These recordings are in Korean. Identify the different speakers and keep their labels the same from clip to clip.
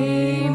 Speaker 1: Amen.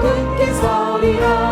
Speaker 1: 굳게 서리라